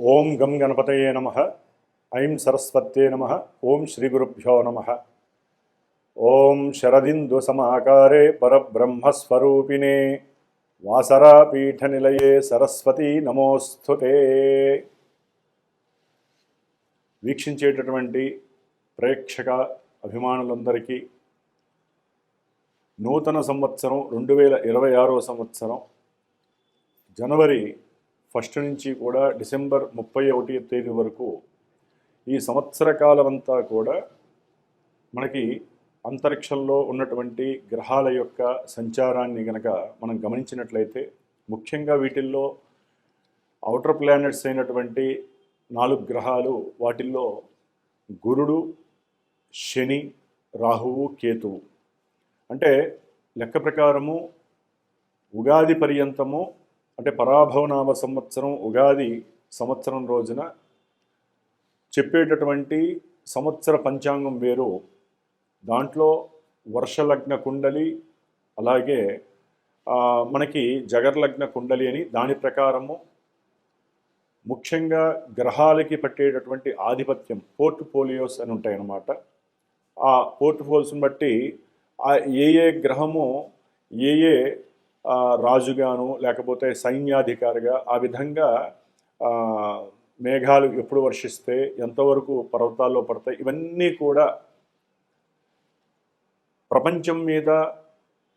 ఓం గం గణపతయే నమ. ఐం సరస్వత్యే నమ. ఓం శ్రీ గురుభ్యో నమ. ఓం శరదిందు సమాకారే పరబ్రహ్మస్వరూపిణే. వాసరాపీఠ నిలయే సరస్వతీ నమోస్తుతే. వీక్షించేటటువంటి ప్రేక్షక అభిమానులందరికీ నూతన సంవత్సరం రెండు వేల ఇరవై ఆరో సంవత్సరం జనవరి ఫస్ట్ నుంచి కూడా డిసెంబర్ ముప్పై ఒకటి తేదీ వరకు ఈ సంవత్సర కాలం అంతా కూడా మనకి అంతరిక్షంలో ఉన్నటువంటి గ్రహాల యొక్క సంచారాన్ని గనక మనం గమనించినట్లయితే ముఖ్యంగా వీటిల్లో అవుటర్ ప్లానెట్స్ అయినటువంటి నాలుగు గ్రహాలు వాటిల్లో గురుడు శని రాహువు కేతువు. అంటే లెక్క ప్రకారము ఉగాది పర్యంతము అంటే పరాభవనామ సంవత్సరం ఉగాది సంవత్సరం రోజున చెప్పేటటువంటి సంవత్సర పంచాంగం వేరు. దాంట్లో వర్షలగ్న కుండలి అలాగే మనకి జగర్లగ్న కుండలి అని దాని ప్రకారము ముఖ్యంగా గ్రహాలకి పట్టేటటువంటి ఆధిపత్యం పోర్ట్ఫోలియోస్ అని ఉంటాయన్నమాట. ఆ పోర్ట్ఫోలియోస్ని బట్టి ఆ ఏ ఏ గ్రహము ఏ ఏ రాజుగాను లేకపోతే సైన్యాధికారిగా ఆ విధంగా మేఘాలు ఎప్పుడు వర్షిస్తే ఎంతవరకు పర్వతాల్లో పడతాయి ఇవన్నీ కూడా ప్రపంచం మీద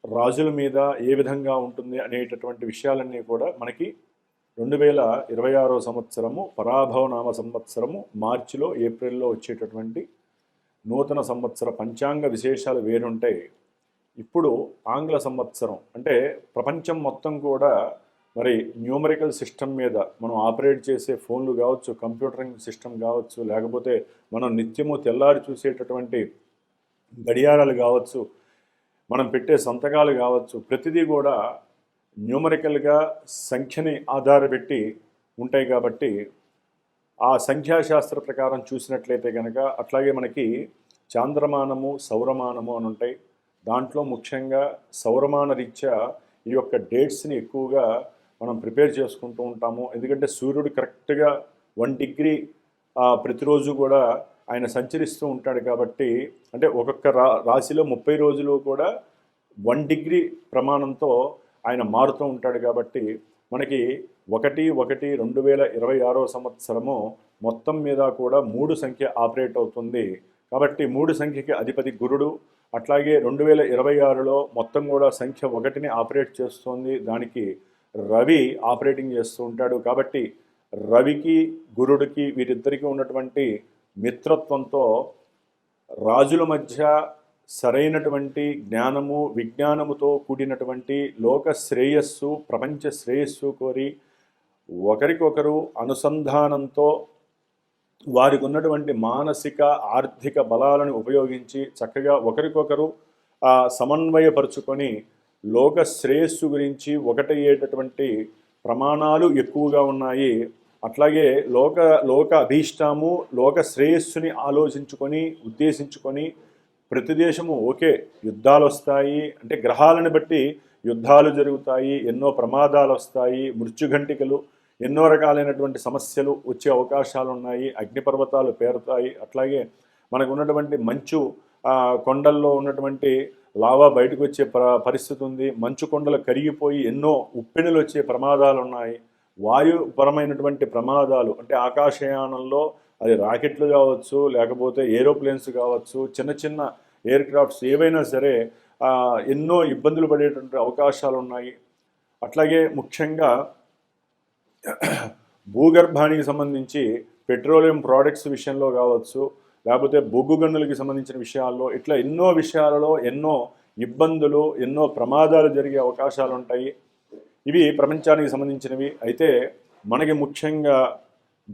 రాజుల మీద ఏ విధంగా ఉంటుంది అనేటటువంటి విషయాలన్నీ కూడా మనకి రెండు వేల ఇరవై ఆరో సంవత్సరము పరాభవనామ సంవత్సరము మార్చిలో ఏప్రిల్లో వచ్చేటటువంటి నూతన సంవత్సర పంచాంగ విశేషాలు వేరుంటాయి. ఇప్పుడు ఆంగ్ల సంవత్సరం అంటే ప్రపంచం మొత్తం కూడా మరి న్యూమరికల్ సిస్టమ్ మీద మనం ఆపరేట్ చేసే ఫోన్లు కావచ్చు కంప్యూటరింగ్ సిస్టమ్ కావచ్చు లేకపోతే మనం నిత్యము తెల్లారి చూసేటటువంటి గడియారాలు కావచ్చు మనం పెట్టే సంతకాలు కావచ్చు ప్రతిదీ కూడా న్యూమరికల్గా సంఖ్యని ఆధారపెట్టి ఉంటాయి కాబట్టి ఆ సంఖ్యాశాస్త్ర ప్రకారం చూసినట్లయితే కనుక అట్లాగే మనకి చాంద్రమానము సౌరమానము అని ఉంటాయి. దాంట్లో ముఖ్యంగా సౌరమాన రీత్యా ఈ యొక్క డేట్స్ని ఎక్కువగా మనం ప్రిపేర్ చేసుకుంటూ ఉంటాము. ఎందుకంటే సూర్యుడు కరెక్ట్గా వన్ డిగ్రీ ప్రతిరోజు కూడా ఆయన సంచరిస్తూ ఉంటాడు కాబట్టి అంటే ఒక్కొక్క రా రాశిలో ముప్పై రోజులు కూడా వన్ డిగ్రీ ప్రమాణంతో ఆయన మారుతూ ఉంటాడు కాబట్టి మనకి ఒకటి ఒకటి రెండు వేల ఇరవై ఆరో సంవత్సరము మొత్తం మీద కూడా మూడు సంఖ్య ఆపరేట్ అవుతుంది. కాబట్టి మూడు సంఖ్యకి అధిపతి గురుడు అట్లాగే రెండు వేల ఇరవై ఆరులో మొత్తం కూడా సంఖ్య ఒకటిని ఆపరేట్ చేస్తుంది. దానికి రవి ఆపరేటింగ్ చేస్తూ ఉంటాడు. కాబట్టి రవికి గురుడికి వీరిద్దరికీ ఉన్నటువంటి మిత్రత్వంతో రాజుల మధ్య సరైనటువంటి జ్ఞానము విజ్ఞానముతో కూడినటువంటి లోక శ్రేయస్సు ప్రపంచ శ్రేయస్సు కోరి ఒకరికొకరు అనుసంధానంతో వారికి ఉన్నటువంటి మానసిక ఆర్థిక బలాలను ఉపయోగించి చక్కగా ఒకరికొకరు సమన్వయపరుచుకొని లోక శ్రేయస్సు గురించి ఒకటయ్యేటటువంటి ప్రమాణాలు ఎక్కువగా ఉన్నాయి. అట్లాగే లోక లోక అభీష్టము లోక శ్రేయస్సుని ఆలోచించుకొని ఉద్దేశించుకొని ప్రతి దేశము ఓకే యుద్ధాలు వస్తాయి అంటే గ్రహాలను బట్టి యుద్ధాలు జరుగుతాయి ఎన్నో ప్రమాదాలు వస్తాయి మృత్యుఘంటికలు ఎన్నో రకాలైనటువంటి సమస్యలు వచ్చే అవకాశాలు ఉన్నాయి అగ్నిపర్వతాలు పేరుతాయి. అట్లాగే మనకు ఉన్నటువంటి మంచు కొండల్లో ఉన్నటువంటి లావా బయటకు వచ్చే ప పరిస్థితి ఉంది. మంచు కొండలు కరిగిపోయి ఎన్నో ఉప్పెనులు వచ్చే ప్రమాదాలు ఉన్నాయి. వాయుపరమైనటువంటి ప్రమాదాలు అంటే ఆకాశయానంలో అది రాకెట్లు కావచ్చు లేకపోతే ఏరోప్లేన్స్ కావచ్చు చిన్న చిన్న ఎయిర్ క్రాఫ్ట్స్ ఏవైనా సరే ఎన్నో ఇబ్బందులు పడేటువంటి అవకాశాలు ఉన్నాయి. అట్లాగే ముఖ్యంగా భూగర్భానికి సంబంధించి పెట్రోలియం ప్రోడక్ట్స్ విషయంలో కావచ్చు లేకపోతే బొగ్గు గనులకి సంబంధించిన విషయాల్లో ఇట్లా ఎన్నో విషయాలలో ఎన్నో ఇబ్బందులు ఎన్నో ప్రమాదాలు జరిగే అవకాశాలు ఉంటాయి. ఇవి ప్రపంచానికి సంబంధించినవి. అయితే మనకి ముఖ్యంగా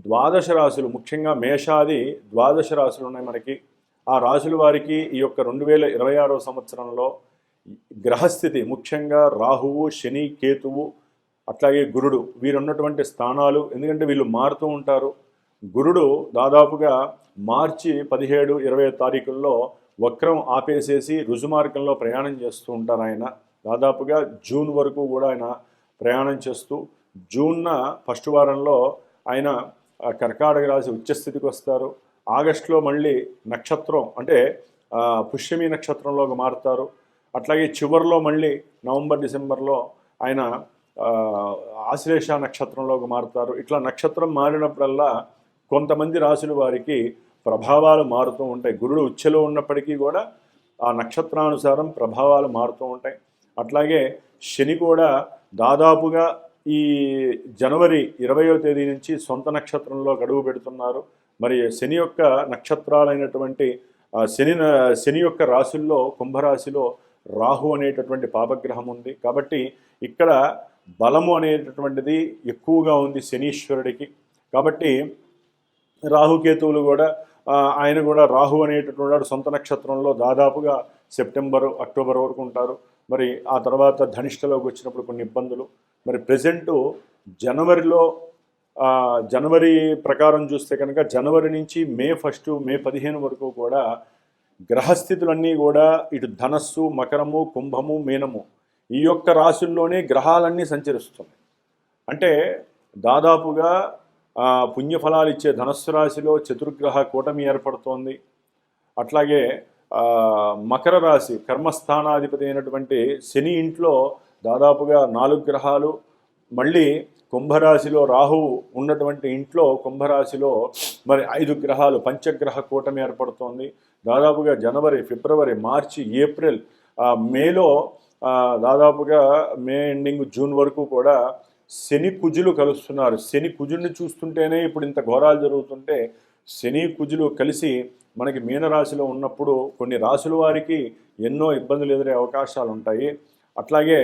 ద్వాదశ రాశులు ముఖ్యంగా మేషాది ద్వాదశ రాశులు ఉన్నాయి మనకి. ఆ రాశుల వారికి ఈ యొక్క రెండు వేల ఇరవై ఆరో సంవత్సరంలో గ్రహస్థితి ముఖ్యంగా రాహువు శని కేతువు అట్లాగే గురుడు వీరున్నటువంటి స్థానాలు ఎందుకంటే వీళ్ళు మారుతూ ఉంటారు. గురుడు దాదాపుగా మార్చి పదిహేడు ఇరవై తారీఖుల్లో వక్రం ఆపేసేసి రుజుమార్గంలో ప్రయాణం చేస్తూ ఉంటారు ఆయన. దాదాపుగా జూన్ వరకు కూడా ఆయన ప్రయాణం చేస్తూ జూన్న ఫస్ట్ వారంలో ఆయన కర్కాటక రాశి ఉచ్చస్థితికి వస్తారు. ఆగస్టులో మళ్ళీ నక్షత్రం అంటే పుష్యమి నక్షత్రంలోకి మారుతారు. అట్లాగే చివరిలో మళ్ళీ నవంబర్ డిసెంబర్లో ఆయన ఆశ్లేష నక్షత్రంలోకి మారుతారు. ఇట్లా నక్షత్రం మారినప్పుడల్లా కొంతమంది రాశులు వారికి ప్రభావాలు మారుతూ ఉంటాయి. గురుడు ఉచ్చలో ఉన్నప్పటికీ కూడా ఆ నక్షత్రానుసారం ప్రభావాలు మారుతూ ఉంటాయి. అట్లాగే శని కూడా దాదాపుగా ఈ జనవరి ఇరవయో తేదీ నుంచి సొంత నక్షత్రంలో గడువు పెడుతున్నారు. మరి శని యొక్క నక్షత్రాలైనటువంటి శని శని యొక్క రాశుల్లో కుంభరాశిలో రాహు అనేటటువంటి పాపగ్రహం ఉంది. కాబట్టి ఇక్కడ బలము అనేటటువంటిది ఎక్కువగా ఉంది శనీశ్వరుడికి. కాబట్టి రాహుకేతువులు కూడా ఆయన కూడా రాహు అనేటటువంటి వాడు సొంత నక్షత్రంలో దాదాపుగా సెప్టెంబర్ అక్టోబర్ వరకు ఉంటారు. మరి ఆ తర్వాత ధనిష్టలోకి వచ్చినప్పుడు కొన్ని ఇబ్బందులు. మరి ప్రజెంటు జనవరిలో జనవరి ప్రకారం చూస్తే కనుక జనవరి నుంచి మే ఫస్ట్ మే పదిహేను వరకు కూడా గ్రహస్థితులన్నీ కూడా ఇటు ధనస్సు మకరము కుంభము మీనము ఈ యొక్క రాశుల్లోనే గ్రహాలన్నీ సంచరిస్తున్నాయి. అంటే దాదాపుగా పుణ్యఫలాలు ఇచ్చే ధనస్సు రాశిలో చతుర్గ్రహ కూటమి ఏర్పడుతోంది. అట్లాగే మకర రాశి కర్మస్థానాధిపతి అయినటువంటి శని ఇంట్లో దాదాపుగా నాలుగు గ్రహాలు. మళ్ళీ కుంభరాశిలో రాహువు ఉన్నటువంటి ఇంట్లో కుంభరాశిలో మరి ఐదు గ్రహాలు పంచగ్రహ కూటమి ఏర్పడుతోంది. దాదాపుగా జనవరి ఫిబ్రవరి మార్చి ఏప్రిల్ మేలో దాదాపుగా మే ఎండింగ్ జూన్ వరకు కూడా శని కుజులు కలుస్తున్నారు. శని కుజుల్ని చూస్తుంటేనే ఇప్పుడు ఇంత ఘోరాలు జరుగుతుంటే శని కుజులు కలిసి మనకి మీనరాశిలో ఉన్నప్పుడు కొన్ని రాశుల వారికి ఎన్నో ఇబ్బందులు ఎదురే అవకాశాలు ఉంటాయి. అట్లాగే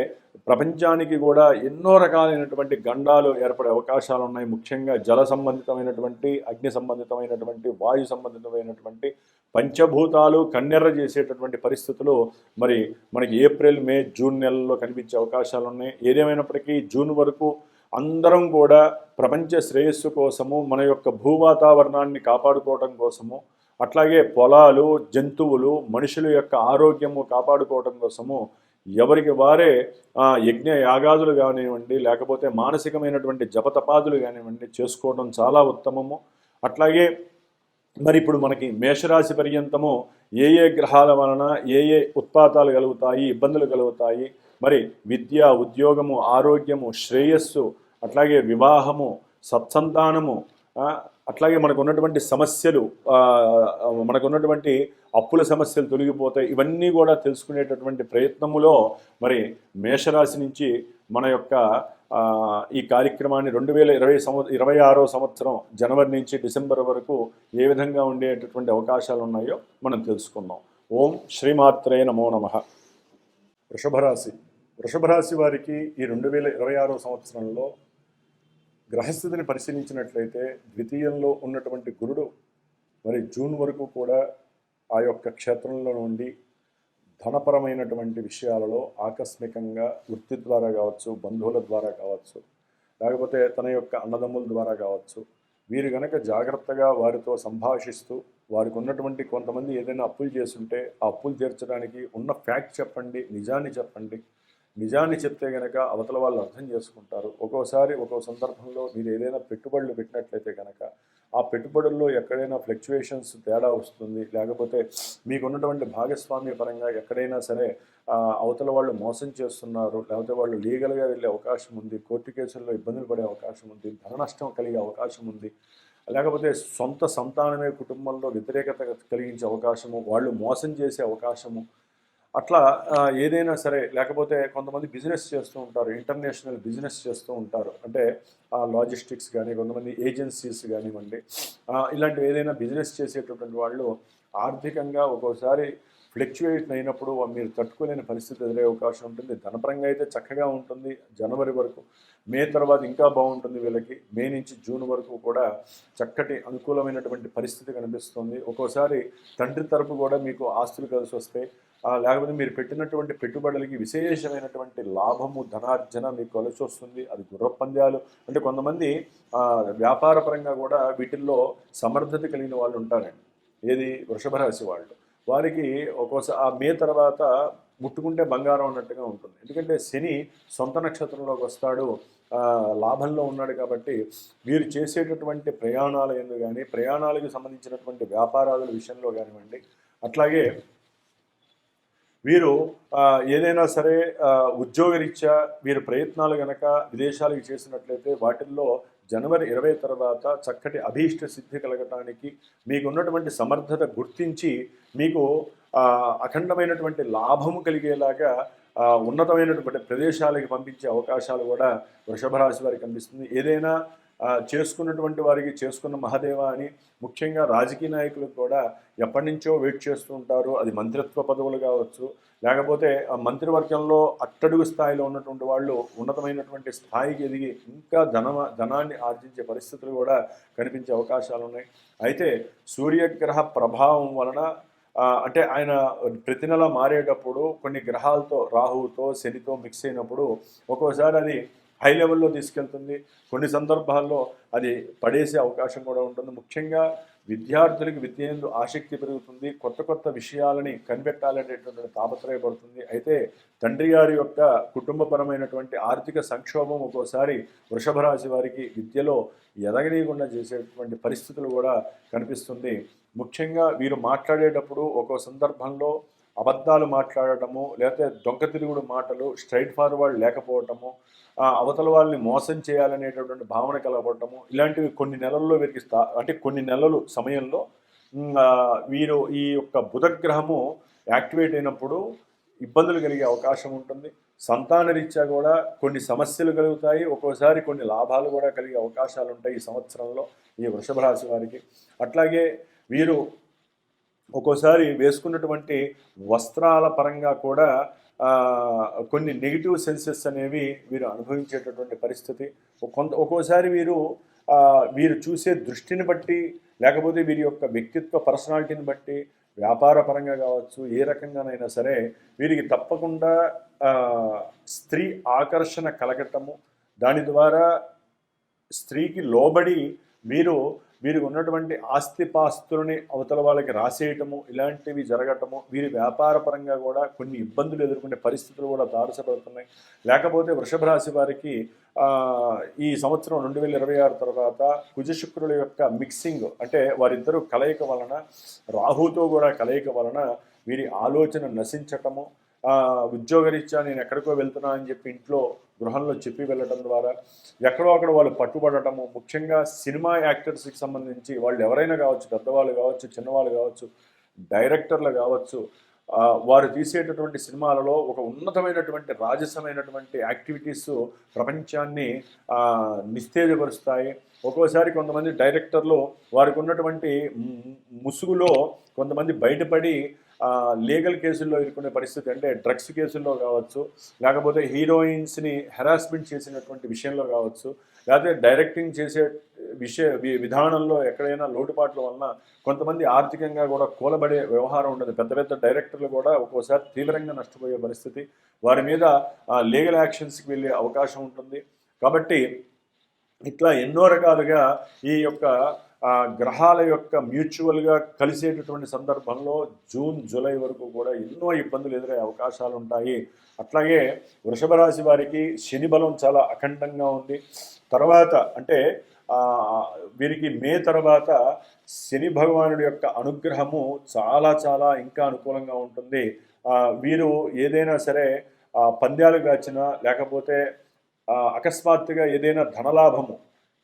ప్రపంచానికి కూడా ఎన్నో రకాలైనటువంటి గండాలు ఏర్పడే అవకాశాలు ఉన్నాయి. ముఖ్యంగా జల సంబంధితమైనటువంటి అగ్ని సంబంధితమైనటువంటి వాయు సంబంధితమైనటువంటి పంచభూతాలు కన్నెర్ర చేసేటటువంటి పరిస్థితులు మరి మనకి ఏప్రిల్ మే జూన్ నెలల్లో కనిపించే అవకాశాలు ఉన్నాయి. ఏదేమైనప్పటికీ జూన్ వరకు అందరం కూడా ప్రపంచ శ్రేయస్సు కోసము మన యొక్క భూవాతావరణాన్ని కాపాడుకోవడం కోసము అట్లాగే పొలాలు జంతువులు మనుషుల యొక్క ఆరోగ్యము కాపాడుకోవడం కోసము ఎవరికి వారే ఆ, యజ్ఞ యాగాదులు కానివ్వండి లేకపోతే మానసికమైనటువంటి జపతపాదులు కానివ్వండి చేసుకోవడం చాలా ఉత్తమము. అట్లాగే మరి ఇప్పుడు మనకి మేషరాశి పర్యంతము ఏ ఏ గ్రహాల వలన ఏ ఏ ఉత్పాతాలు కలుగుతాయి ఇబ్బందులు కలుగుతాయి మరి విద్య ఉద్యోగము ఆరోగ్యము శ్రేయస్సు అట్లాగే వివాహము సత్సంతానము అట్లాగే మనకు ఉన్నటువంటి సమస్యలు మనకు ఉన్నటువంటి అప్పుల సమస్యలు తొలగిపోతాయి. ఇవన్నీ కూడా తెలుసుకునేటటువంటి ప్రయత్నములో మరి మేషరాశి నుంచి మన యొక్క ఈ కార్యక్రమాన్ని రెండు వేల ఇరవై సంవ ఇరవై ఆరో సంవత్సరం జనవరి నుంచి డిసెంబర్ వరకు ఏ విధంగా ఉండేటటువంటి అవకాశాలు ఉన్నాయో మనం తెలుసుకుందాం. ఓం శ్రీమాత్రే నమో నమ. వృషభరాశి. వృషభరాశి వారికి ఈ రెండు వేల ఇరవై ఆరో సంవత్సరంలో గ్రహస్థితిని పరిశీలించినట్లయితే ద్వితీయంలో ఉన్నటువంటి గురుడు మరి జూన్ వరకు కూడా ఆ యొక్క క్షేత్రంలో నుండి ధనపరమైనటువంటి విషయాలలో ఆకస్మికంగా వృత్తి ద్వారా కావచ్చు బంధువుల ద్వారా కావచ్చు లేకపోతే తన యొక్క అన్నదమ్ముల ద్వారా కావచ్చు వీరు గనక జాగ్రత్తగా వారితో సంభాషిస్తూ వారికి ఉన్నటువంటి కొంతమంది ఏదైనా అప్పులు చేస్తుంటే ఆ అప్పులు తీర్చడానికి ఉన్న ఫ్యాక్ట్ చెప్పండి నిజాన్ని చెప్పండి. నిజాన్ని చెప్తే గనక అవతల వాళ్ళు అర్థం చేసుకుంటారు. ఒక్కోసారి ఒక్కో సందర్భంలో మీరు ఏదైనా పెట్టుబడులు పెట్టినట్లయితే కనుక ఆ పెట్టుబడుల్లో ఎక్కడైనా ఫ్లక్చువేషన్స్ తేడా వస్తుంది. లేకపోతే మీకున్నటువంటి భాగస్వామ్య పరంగా ఎక్కడైనా సరే అవతల వాళ్ళు మోసం చేస్తున్నారు. లేకపోతే వాళ్ళు లీగల్గా వెళ్ళే అవకాశం ఉంది. కోర్టు కేసుల్లో ఇబ్బందులు పడే అవకాశం ఉంది. ధన నష్టం కలిగే అవకాశం ఉంది. లేకపోతే సొంత సంతానమే కుటుంబంలో వ్యతిరేకత కలిగించే అవకాశము వాళ్ళు మోసం చేసే అవకాశము అట్లా ఏదైనా సరే లేకపోతే కొంతమంది బిజినెస్ చేస్తూ ఉంటారు ఇంటర్నేషనల్ బిజినెస్ చేస్తూ ఉంటారు. అంటే లాజిస్టిక్స్ కానీ కొంతమంది ఏజెన్సీస్ కానివ్వండి ఇలాంటివి ఏదైనా బిజినెస్ చేసేటటువంటి వాళ్ళు ఆర్థికంగా ఒక్కోసారి ఫ్లక్చువేట్ అయినప్పుడు మీరు తట్టుకోలేని పరిస్థితి ఎదురే అవకాశం ఉంటుంది. ధనపరంగా అయితే చక్కగా ఉంటుంది. జనవరి వరకు మే తర్వాత ఇంకా బాగుంటుంది వీళ్ళకి. మే నుంచి జూన్ వరకు కూడా చక్కటి అనుకూలమైనటువంటి పరిస్థితి కనిపిస్తుంది. ఒక్కోసారి తండ్రి తరపు కూడా మీకు ఆస్తులు కలిసి వస్తాయి లేకపోతే మీరు పెట్టినటువంటి పెట్టుబడులకి విశేషమైనటువంటి లాభము ధనార్జన మీకు కలిసి వస్తుంది. అది గుర్రపంద్యాలు అంటే కొంతమంది వ్యాపారపరంగా కూడా వీటిల్లో సమర్థత కలిగిన వాళ్ళు ఉంటారండి. ఏది? వృషభ రాశి వాళ్ళు. వారికి ఒక్కోసారి ఆ మే తర్వాత ముట్టుకుంటే బంగారం అన్నట్టుగా ఉంటుంది. ఎందుకంటే శని సొంత నక్షత్రంలోకి వస్తాడు. లాభంలో ఉన్నాడు కాబట్టి వీరు చేసేటటువంటి ప్రయాణాలు ఎందు కానీ ప్రయాణాలకు సంబంధించినటువంటి వ్యాపారాల విషయంలో కానివ్వండి అట్లాగే వీరు ఏదైనా సరే ఉద్యోగరీత్యా వీరు ప్రయత్నాలు గనక విదేశాలకు చేసినట్లయితే వాటిల్లో జనవరి ఇరవై తర్వాత చక్కటి అభీష్ట సిద్ధి కలగటానికి మీకు ఉన్నటువంటి సమర్థత గుర్తించి మీకు అఖండమైనటువంటి లాభము కలిగేలాగా ఉన్నతమైనటువంటి ప్రదేశాలకి పంపించే అవకాశాలు కూడా వృషభ రాశి వారికి కనిపిస్తుంది. ఏదైనా చేసుకున్నటువంటి వారికి చేసుకున్న మహాదేవ అని ముఖ్యంగా రాజకీయ నాయకులు కూడా ఎప్పటి నుంచో వెయిట్ చేస్తూ ఉంటారు. అది మంత్రిత్వ పదవులు కావచ్చు. లేకపోతే ఆ మంత్రివర్గంలో అట్టడుగు స్థాయిలో ఉన్నటువంటి వాళ్ళు ఉన్నతమైనటువంటి స్థాయికి ఎదిగి ఇంకా ధన ధనాన్ని ఆర్జించే పరిస్థితులు కూడా కనిపించే అవకాశాలు ఉన్నాయి. అయితే సూర్యగ్రహ ప్రభావం వలన అంటే ఆయన ప్రతి నెల మారేటప్పుడు కొన్ని గ్రహాలతో రాహువుతో శనితో మిక్స్ అయినప్పుడు ఒక్కోసారి అది హై లెవెల్లో తీసుకెళ్తుంది. కొన్ని సందర్భాల్లో అది పడేసే అవకాశం కూడా ఉంటుంది. ముఖ్యంగా విద్యార్థులకు విద్య ఎందు ఆసక్తి పెరుగుతుంది. కొత్త కొత్త విషయాలని కనిపెట్టాలనేటువంటి తాపత్రయపడుతుంది. అయితే తండ్రి గారి యొక్క కుటుంబపరమైనటువంటి ఆర్థిక సంక్షోభం ఒక్కోసారి వృషభ రాశి వారికి విద్యలో ఎదగనీయకుండా చేసేటువంటి పరిస్థితులు కూడా కనిపిస్తుంది. ముఖ్యంగా వీరు మాట్లాడేటప్పుడు ఒక్కో సందర్భంలో అబద్ధాలు మాట్లాడటము లేకపోతే దొంగ తిరుగుడు మాటలు స్ట్రైట్ ఫార్వర్డ్ లేకపోవటము అవతల వాళ్ళని మోసం చేయాలనేటటువంటి భావన కలగబడటము ఇలాంటివి కొన్ని నెలల్లో వీరికి అంటే కొన్ని నెలలు సమయంలో వీరు ఈ యొక్క బుధగ్రహము యాక్టివేట్ అయినప్పుడు ఇబ్బందులు కలిగే అవకాశం ఉంటుంది. సంతాన రీత్యా కూడా కొన్ని సమస్యలు కలుగుతాయి. ఒక్కోసారి కొన్ని లాభాలు కూడా కలిగే అవకాశాలు ఉంటాయి ఈ సంవత్సరంలో ఈ వృషభ రాశి వారికి. అట్లాగే వీరు ఒక్కోసారి వేసుకున్నటువంటి వస్త్రాల పరంగా కూడా కొన్ని నెగిటివ్ సెన్సెస్ అనేవి వీరు అనుభవించేటటువంటి పరిస్థితి. కొంత ఒక్కోసారి వీరు వీరు చూసే దృష్టిని బట్టి లేకపోతే వీరి యొక్క వ్యక్తిత్వ పర్సనాలిటీని బట్టి వ్యాపార పరంగా కావచ్చు ఏ రకంగానైనా సరే వీరికి తప్పకుండా స్త్రీ ఆకర్షణ కలగటము దాని ద్వారా స్త్రీకి లోబడి వీరు వీరికి ఉన్నటువంటి ఆస్తిపాస్తులని అవతల వాళ్ళకి రాసేయటము ఇలాంటివి జరగటము వీరి వ్యాపారపరంగా కూడా కొన్ని ఇబ్బందులు ఎదుర్కొనే పరిస్థితులు కూడా దారసపడుతున్నాయి లేకపోతే వృషభ రాశి వారికి ఈ సంవత్సరం రెండు వేల ఇరవై ఆరు తర్వాత కుజశుక్రుల యొక్క మిక్సింగ్ అంటే వారిద్దరూ కలయిక వలన రాహుతో కూడా కలయిక వలన వీరి ఆలోచన నశించటము ఉద్యోగరీత్యా నేను ఎక్కడికో వెళ్తున్నా అని చెప్పి ఇంట్లో గృహంలో చెప్పి వెళ్ళడం ద్వారా ఎక్కడో అక్కడ వాళ్ళు పట్టుబడటము ముఖ్యంగా సినిమా యాక్టర్స్కి సంబంధించి వాళ్ళు ఎవరైనా కావచ్చు పెద్దవాళ్ళు కావచ్చు చిన్నవాళ్ళు కావచ్చు డైరెక్టర్లు కావచ్చు వారు తీసేటటువంటి సినిమాలలో ఒక ఉన్నతమైనటువంటి రాజసమైనటువంటి యాక్టివిటీస్ ప్రపంచాన్ని నిస్తేజపరుస్తాయి. ఒక్కోసారి కొంతమంది డైరెక్టర్లు వారికి ఉన్నటువంటి ముసుగులో కొంతమంది బయటపడి లీగల్ కేసుల్లో ఇరుక్కునే పరిస్థితి అంటే డ్రగ్స్ కేసుల్లో కావచ్చు లేకపోతే హీరోయిన్స్ని హెరాస్మెంట్ చేసినటువంటి విషయంలో కావచ్చు లేకపోతే డైరెక్టింగ్ చేసే విషయ వి- విధానంలో ఎక్కడైనా లోటుపాట్ల వలన కొంతమంది ఆర్థికంగా కూడా కూలబడే వ్యవహారం ఉండదు. పెద్ద పెద్ద డైరెక్టర్లు కూడా ఒక్కోసారి తీవ్రంగా నష్టపోయే పరిస్థితి. వారి మీద లీగల్ యాక్షన్స్కి వెళ్ళే అవకాశం ఉంటుంది. కాబట్టి ఇట్లా ఎన్నో రకాలుగా ఈ యొక్క గ్రహాల యొక్క మ్యూచువల్గా కలిసేటటువంటి సందర్భంలో జూన్ జూలై వరకు కూడా ఎన్నో ఇబ్బందులు ఎదురయ్యే అవకాశాలు ఉంటాయి. అట్లాగే వృషభ రాశి వారికి శని బలం చాలా అఖండంగా ఉంది. తర్వాత అంటే వీరికి మే తర్వాత శని భగవానుడి యొక్క అనుగ్రహము చాలా చాలా ఇంకా అనుకూలంగా ఉంటుంది. వీరు ఏదైనా సరే పంద్యాలు కాచినా లేకపోతే అకస్మాత్తుగా ఏదైనా ధనలాభము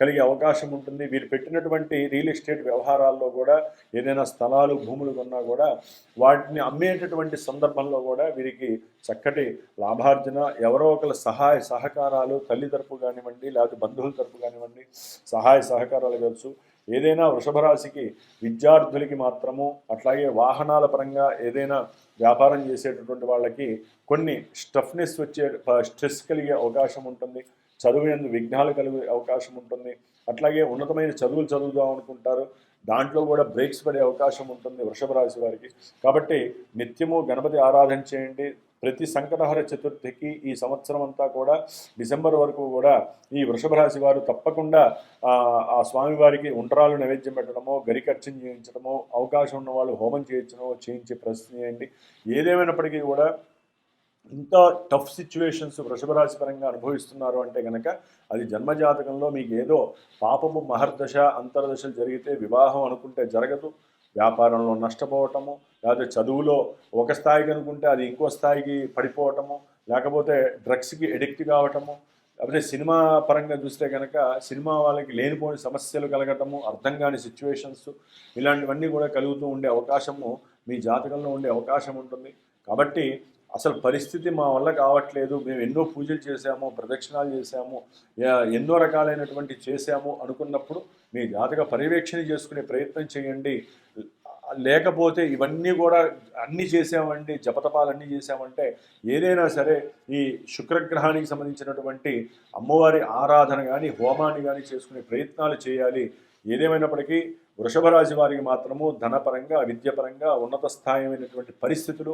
కలిగే అవకాశం ఉంటుంది. వీరు పెట్టినటువంటి రియల్ ఎస్టేట్ వ్యవహారాల్లో కూడా ఏదైనా స్థలాలు భూములు కొన్నా కూడా వాటిని అమ్మేటటువంటి సందర్భంలో కూడా వీరికి చక్కటి లాభార్జన ఎవరో ఒకరి సహాయ సహకారాలు తల్లి తరపు కానివ్వండి లేకపోతే బంధువుల తరపు కానివ్వండి సహాయ సహకారాలు కావచ్చు. ఏదైనా వృషభ రాశికి విద్యార్థులకి మాత్రము అట్లాగే వాహనాల పరంగా ఏదైనా వ్యాపారం చేసేటటువంటి వాళ్ళకి కొన్ని స్టఫ్నెస్ వచ్చే స్ట్రెస్ కలిగే అవకాశం ఉంటుంది. చదువు ఎందుకు విఘ్నాలు కలిగే అవకాశం ఉంటుంది. అట్లాగే ఉన్నతమైన చదువులు చదువుదాం అనుకుంటారు. దాంట్లో కూడా బ్రేక్స్ పడే అవకాశం ఉంటుంది వృషభ రాశి వారికి. కాబట్టి నిత్యము గణపతి ఆరాధన చేయండి. ప్రతి సంకటహర చతుర్థికి ఈ సంవత్సరం అంతా కూడా డిసెంబర్ వరకు కూడా ఈ వృషభ రాశి వారు తప్పకుండా ఆ, స్వామివారికి ఉంటరాలు నైవేద్యం పెట్టడమో గరికర్చం చేయించడమో అవకాశం ఉన్న వాళ్ళు హోమం చేయించడమో చేయించే ప్రశ్న చేయండి. ఏదేమైనప్పటికీ కూడా ఇంత టఫ్ సిచ్యువేషన్స్ వృషభరాశి పరంగా అనుభవిస్తున్నారు అంటే కనుక అది జన్మజాతకంలో మీకు ఏదో పాపము మహర్దశ అంతర్దశలు జరిగితే వివాహం అనుకుంటే జరగదు. వ్యాపారంలో నష్టపోవటము లేకపోతే చదువులో ఒక స్థాయికి అనుకుంటే అది ఇంకో స్థాయికి పడిపోవటము లేకపోతే డ్రగ్స్కి ఎడిక్ట్ కావటము లేకపోతే సినిమా పరంగా చూస్తే కనుక సినిమా వాళ్ళకి లేనిపోని సమస్యలు కలగటము అర్థం కాని సిచ్యువేషన్స్ ఇలాంటివన్నీ కూడా కలుగుతూ ఉండే అవకాశము మీ జాతకంలో ఉండే అవకాశం ఉంటుంది. కాబట్టి అసలు పరిస్థితి మా వల్ల కావట్లేదు. మేము ఎన్నో పూజలు చేశాము ప్రదక్షిణాలు చేశాము ఎన్నో రకాలైనటువంటి చేశాము అనుకున్నప్పుడు మీ జాతక పర్యవేక్షణ చేసుకునే ప్రయత్నం చేయండి. లేకపోతే ఇవన్నీ కూడా అన్నీ చేసామండి జపతపాలన్నీ చేసామంటే ఏదైనా సరే ఈ శుక్రగ్రహానికి సంబంధించినటువంటి అమ్మవారి ఆరాధన కానీ హోమాన్ని కానీ చేసుకునే ప్రయత్నాలు చేయాలి. ఏదేమైనప్పటికీ వృషభ రాశి వారికి మాత్రము ధనపరంగా విద్యపరంగా ఉన్నత స్థాయిమైనటువంటి పరిస్థితులు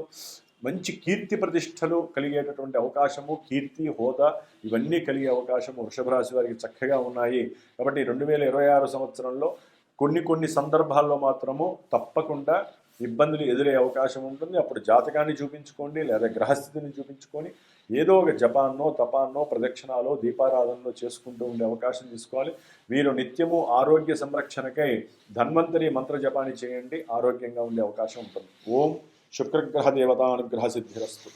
మంచి కీర్తి ప్రతిష్టలు కలిగేటటువంటి అవకాశము కీర్తి హోదా ఇవన్నీ కలిగే అవకాశము వృషభ రాశి వారికి చక్కగా ఉన్నాయి. కాబట్టి రెండు వేల ఇరవై ఆరు సంవత్సరంలో కొన్ని కొన్ని సందర్భాల్లో మాత్రము తప్పకుండా ఇబ్బందులు ఎదురే అవకాశం ఉంటుంది. అప్పుడు జాతకాన్ని చూపించుకోండి లేదా గ్రహస్థితిని చూపించుకొని ఏదో ఒక జపాన్నో తపాన్నో ప్రదక్షిణాలో దీపారాధనలో చేసుకుంటూ ఉండే అవకాశం తీసుకోవాలి. వీరు నిత్యము ఆరోగ్య సంరక్షణకై ధన్వంతరి మంత్ర జపాన్ని చేయండి ఆరోగ్యంగా ఉండే అవకాశం ఉంటుంది. ఓం శుక్రగ్రహ దేవతానుగ్రహ సిద్ధిరస్తు